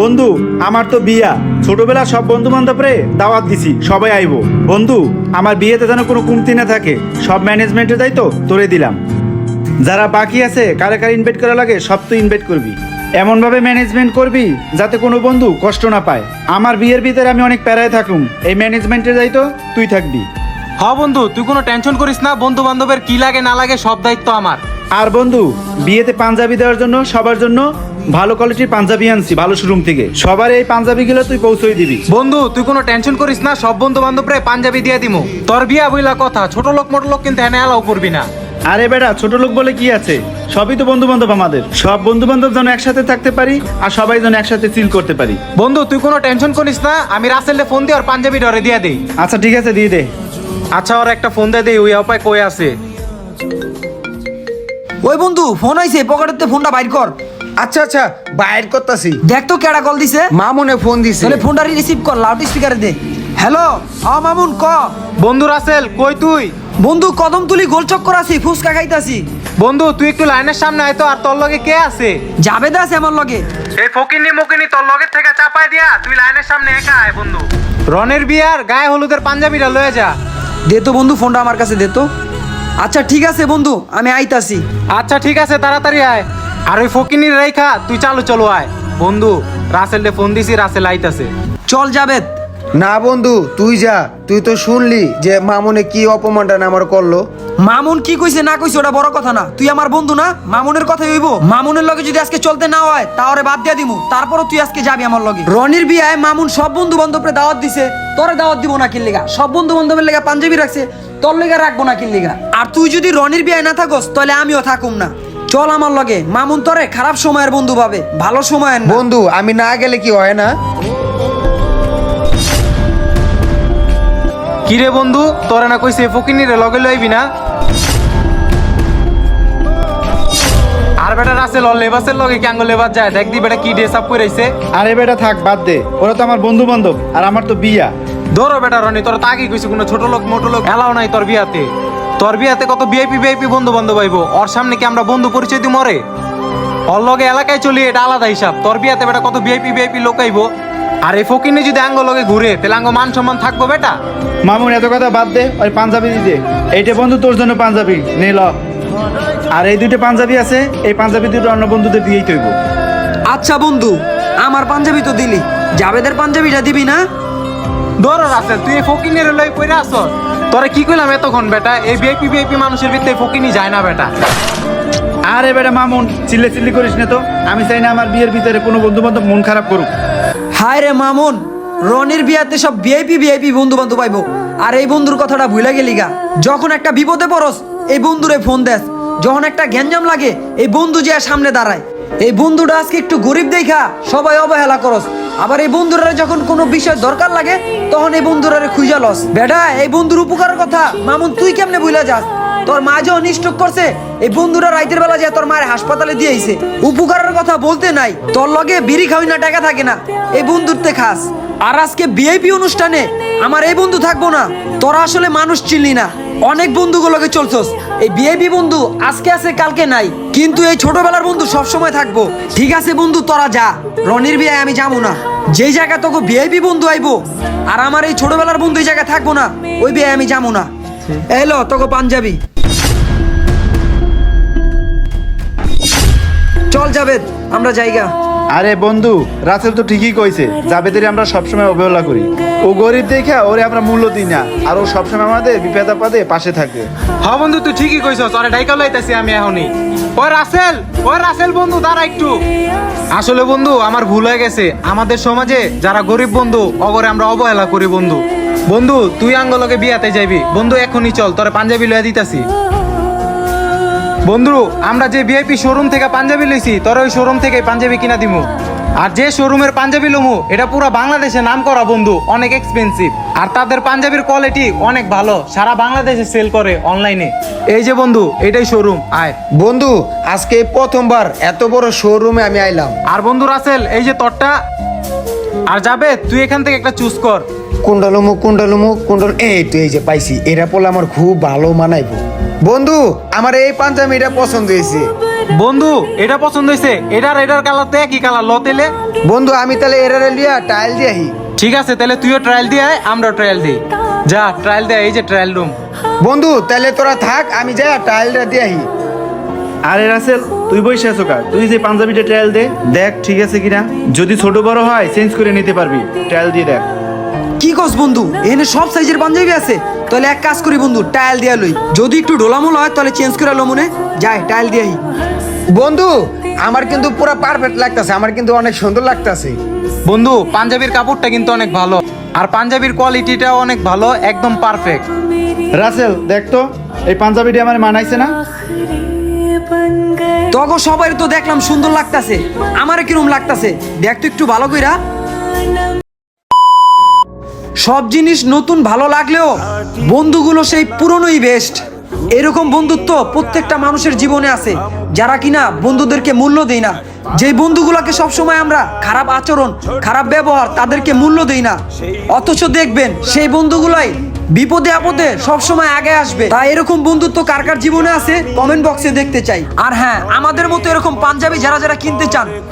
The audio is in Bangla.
বন্ধু আমার তো বিয়া। ছোটবেলা সব বন্ধু বান্ধবরে দাওয়াত দিছি সবাই আইবো। বন্ধু আমার বিয়েতে যেন কোনো কমতি না থাকে সব ম্যানেজমেন্টের দায়িত্ব তোরে দিলাম। যারা বাকি আছে কারে কারে ইনভাইট করা লাগে সব তুই ইনভাইট করবি। এমনভাবে ম্যানেজমেন্ট করবি যাতে কোনো বন্ধু কষ্ট না পায়। আমার বিয়ের ভিতরে আমি অনেক প্যারায় থাকুম এই ম্যানেজমেন্টের দায়িত্ব তুই থাকবি। হ বন্ধু তুই কোনো টেনশন করিস না বন্ধু বান্ধবের কি লাগে না লাগে সব দায়িত্ব আমার। আর বন্ধু বিয়েতে পাঞ্জাবি দেওয়ার জন্য সবার জন্য ভালো কোয়ালিটির পাঞ্জাবি আনছি ভালো শোরুম থেকে। সবার এই পাঞ্জাবি গুলো তুই পৌঁছই দিবি। বন্ধু তুই কোনো টেনশন করিস না সব বন্ধু বান্ধবরে পাঞ্জাবি দিয়ে দিমু। তোর বিয়া বইলা কথা ছোট লোক মোট লোক কিন্তু এনে অ্যালাউ করবি না। আরে বেটা ছোট লোক বলে কি আছে? সবই তো বন্ধু বান্ধব আমাদের। সব বন্ধু বান্ধব যেন একসাথে থাকতে পারি আর সবাই যেন একসাথে চিল করতে পারি। বন্ধু তুই কোনো টেনশন করিস না আমি রাসেলে ফোন দিয়ে ওর পাঞ্জাবি ডরে দিয়ে দেই। আচ্ছা ঠিক আছে দিয়ে দে। আচ্ছা ওর একটা ফোন দিয়ে দেই ওই অপায় কই আছে? ওই বন্ধু ফোন আইছে পকেটেতে ফোনটা বাইর কর। আচ্ছা আচ্ছা বাইর করতাছি। দেখ তো কেডা কল দিছে? মামুনে ফোন দিছে। তাহলে ফোনটা রিসিভ কর লাউড স্পিকারে দে। হ্যালো আ মামুন ক? বন্ধু রাসেল কই তুই? বন্ধু কদম তুলি গোল চক্কর আছি ফুসকা খাইতাছি। বন্ধু তুই একটু লাইনের সামনে আয় তো আর তোর লগে কে আছে? জাবেদ আছে আমার লগে। এই ফকিনি মকিনি তোর লগের থেকে চাপাই দিয়া তুই লাইনের সামনে একা আয় বন্ধু। রনের বিয়ার গায়ে হলুদের পাঞ্জাবিটা লয়ে যা। দে তো বন্ধু ফোনটা আমার কাছে দে তো। আচ্ছা ঠিক আছে বন্ধু আমি আইতাছি। আচ্ছা ঠিক আছে তাড়াতাড়ি আয়। আর ওই ফকিনির রেখা তুই চালু চলো আয়। বন্ধু রাসেল ফোন দিছি রাসেল আইতাছে। চল জাবেদ। না বন্ধু তুই যা। তুই তো শুনলি যে মামুনে কি অপমানটা না আমার করল। মামুন কি কইছে না কইছে ওটা বড় কথা না। তুই আমার বন্ধু না? মামুনের কথাই হইব। মামুনের লগে যদি আজকে চলতে না হয় তাহলে বাদ দিয়া দিমু। তারপরও তুই আজকে যাবি আমার লগে। রনির বিয়ায় মামুন সব বন্ধু বান্ধবরে দাওয়াত দিছে। তোরে দাওয়াত দিব না কিল্লিগা। সব বন্ধু বান্ধবের লেগা পাঞ্জাবি রাখছে। তোর লেগা রাখব না কিল্লিগা। আর তুই যদি রনির বিয়ায় না থাকস তাহলে আমিও থাকুম না। চল আমার লগে। মামুন তোরে খারাপ সময়ের বন্ধু পাবে ভালো সময়ের না। বন্ধু আমি না গেলে কি হয় না? কিরে বন্ধু তোরা না কইছে ফকিনি রে লগে লইবি না? আর বেটা রাসেল ওর লেবাসের লগে কি আঙ্গুল লেবাস যায়? দেখ দি বেটা কি ড্রেস আপ কইরাইছে। আরে বেটা থাক বাদ দে। ওরা তো আমার বন্ধু বান্ধব আর আমার তো বিয়া। ধরো বেটা রনি তোর তাকে কইছে কোনো ছোট লোক মোটো লোক এলাও নাই তোর বিয়াতে। তোর বিয়াতে কত ভিআইপি ভিআইপি বন্ধু বান্ধব আইবো ওর সামনে কি আমরা বন্ধু পরিচয় দিই মরে? ওর লগে এলাকায় চলি এটা আলাদা হিসাব। তোর বিয়াতে বেটা কত ভিআইপি ভিআইপি লোক আইবো আর এই ফকিনে যদি আঙ্গ লগে ঘুরে তাহলে আঙ্গ মান সম্মান থাকব বেটা? মামুন এত কথা বাদ দে ওই পাঞ্জাবি দিতে এইটা বন্ধু তোর জন্য পাঞ্জাবি নে ল। আর এই দুটো পাঞ্জাবি আছে এই পাঞ্জাবি দুটো অন্য বন্ধুদের দিয়েই তৈব। আচ্ছা বন্ধু আমার পাঞ্জাবি তো দিলি। জাবেদের পাঞ্জাবিটা দিবি না? ধরো রাসেল তুই এই ফকিনের লই পইরা আস তোরে কি কইলাম এতক্ষণ বেটা? এই ভিআইপি ভিআইপি মানুষের ভিতরে ফকিনি যায় না বেটা। আরে বেটা মামুন চিল্লে চিল্লি করিস না তো। আমি চাই না আমার বিয়ের ভিতরে কোনো বন্ধু বান্ধব মন খারাপ করুক। হায় রে মামুন রনির বিয়াতে সব ভিআইপি ভিআইপি বন্ধু বান্ধব পাইবো। আর এই বন্ধুর কথাটা ভুলে গেলি গা। যখন একটা বিপদে পড়স এই বন্ধুরে ফোন দেস। যখন একটা গ্যাঞ্জাম লাগে এই বন্ধু যে সামনে দাঁড়ায়। এই বন্ধুটা আজকে একটু গরিব দেখা সবাই অবহেলা করস। আবার এই বন্ধুরা যখন কোনো বিষয় দরকার লাগে, তখন এই বন্ধুরা খুঁজা লস। বেটা, এই বন্ধুর উপকারের কথা, মামুন, তুই কেমনে বুঝলা যাস? তোর মা যে অনিষ্টক করছে, এই বন্ধুরা রাইতের বেলা যায় তোর মায়ের হাসপাতালে দিয়ে আইছে। উপকারের কথা বলতে নাই, তোর লগে বিড়ি খাওয়াই না, টাকা থাকে না। এই বন্ধুরতে খাস। আর আজকে বিআইপি অনুষ্ঠানে আমার এই বন্ধু থাকব না। তোরা আসলে মানুষ চিনলি না। অনেক বন্ধুগুলোকে চলছস। এই বিআইপি বন্ধু আজকে আছে, কালকে নাই। কিন্তু এই ছোটবেলার বন্ধু সব সময় থাকব। ঠিক আছে বন্ধু, তোরা যা। রনির বিয়ে আমি যাব না। যেই জায়গা তোকে বিআইপি বন্ধু আইবো আর আমার এই ছোটবেলার বন্ধু এই জায়গায় থাকব না ওই বিয়ে আমি যাব না। এলো তোকে পাঞ্জাবি। চল যাবে আমরা জায়গা আরে বন্ধু, রাসেল তো ঠিকই কইছে জাবেদের আমরা সবসময় অবহেলা করি। ও গরিব দেখে ওরে আমরা মূল্য দিই না, আর ও সবসময় আমাদের বিপদ আপদে পাশে থাকে। হ্যাঁ বন্ধু, তুই ঠিকই কইছস তোরে ডাইকা লইতাছি আমি এখনই। ওই রাসেল ও রাসেল বন্ধু, দাঁড়া একটু। আসলে বন্ধু, আমার ভুল হয়ে গেছে। আমাদের সমাজে যারা গরিব বন্ধু, অগরে আমরা অবহেলা করি বন্ধু। বন্ধু, তুই আঙ্গলকে বিয়াতে যাবি বন্ধু, এখনই চল, তোরে পাঞ্জাবি লইয়া দিতাছি। বন্ধু আমরা যে ভিআইপি শোরুম থেকে পাঞ্জাবি লইছি তোর ওই শোরুম থেকে পাঞ্জাবি কিনা দিমু। আর যে শোরুমের পাঞ্জাবি লমু এটা পুরো বাংলাদেশে নাম করা বন্ধু অনেক এক্সপেন্সিভ আর তাদের পাঞ্জাবির কোয়ালিটি অনেক ভালো সারা বাংলাদেশে সেল করে অনলাইনে এই যে বন্ধু এটাই শোরুম আয়। বন্ধু আজকে প্রথমবার এত বড় শোরুমে আমি আইলাম। আর বন্ধু রাসেল এই যে তোরটা আর যাবে তুই এখান থেকে একটা চুজ কর। কুন্ডালুমুখ কুন্ডালুমুখ কুন্ডল এই তো এই যে পাইছি এরা পড়লে আমার খুব ভালো মানাইবো। বন্ধু আমার এই পাঞ্জাবিটা পছন্দ হয়েছে। বন্ধু এটা পছন্দ হয়েছে। এটার এটার কালার তো একই কালার ল তেলে। বন্ধু আমি তাহলে এরারে লিয়া টাইল দিয়াহি ঠিক আছে তাহলে তুইও ট্রায়াল দিয়ে আয় আমরাও ট্রায়াল দিই। যা ট্রায়াল দে এই যে ট্রায়াল রুম বন্ধু তাহলে তোরা থাক আমি যাই টাইলটা দিয়াহি আরে রাসেল তুই বসে আছো কার? তুই যে পাঞ্জাবিটা ট্রায়াল দে দেখ ঠিক আছে কিনা। যদি ছোট বড় হয় চেঞ্জ করে নিতে পারবি। ট্রায়াল দিয়ে দেখ। কি কস বন্ধু? এখানে সব সাইজের পাঞ্জাবি আছে। তাহলে এক কাজ করি বন্ধু টাইল দিয়া লই। যদি একটু ডোলামোল হয় তাহলে চেঞ্জ করে লো মনে। যাই টাইল দিয়াই বন্ধু আমার কিন্তু পুরো পারফেক্ট লাগতাছে। আমার কিন্তু অনেক সুন্দর লাগতাছে। বন্ধু পাঞ্জাবির কাপড়টা কিন্তু অনেক ভালো। আর পাঞ্জাবির কোয়ালিটিটাও অনেক ভালো একদম পারফেক্ট রাসেল দেখ তো এই পাঞ্জাবিটা আমার মানাইছে না। তখন সবাই তো দেখলাম সুন্দর লাগতাছে। আমারে কিরম লাগতাছে? দেখ তো একটু ভালো কইরা। সব জিনিস নতুন ভালো লাগলেও বন্ধুগুলো সেই পুরনোই বেস্ট এরকম বন্ধুত্ব প্রত্যেকটা মানুষের জীবনে আছে, যারা কিনা বন্ধুদেরকে মূল্য দেই না। যে বন্ধুগুলোকে সবসময় আমরা খারাপ আচরণ, খারাপ ব্যবহার তাদেরকে মূল্য দেই না। অথচ দেখবেন সেই বন্ধুগুলাই বিপদে আপদে সবসময় আগে আসবে। তাই এরকম বন্ধুত্ব কার কার জীবনে আছে? কমেন্ট বক্সে দেখতে চাই। আর হ্যাঁ আমাদের মতো এরকম পাঞ্জাবি যারা যারা কিনতে চান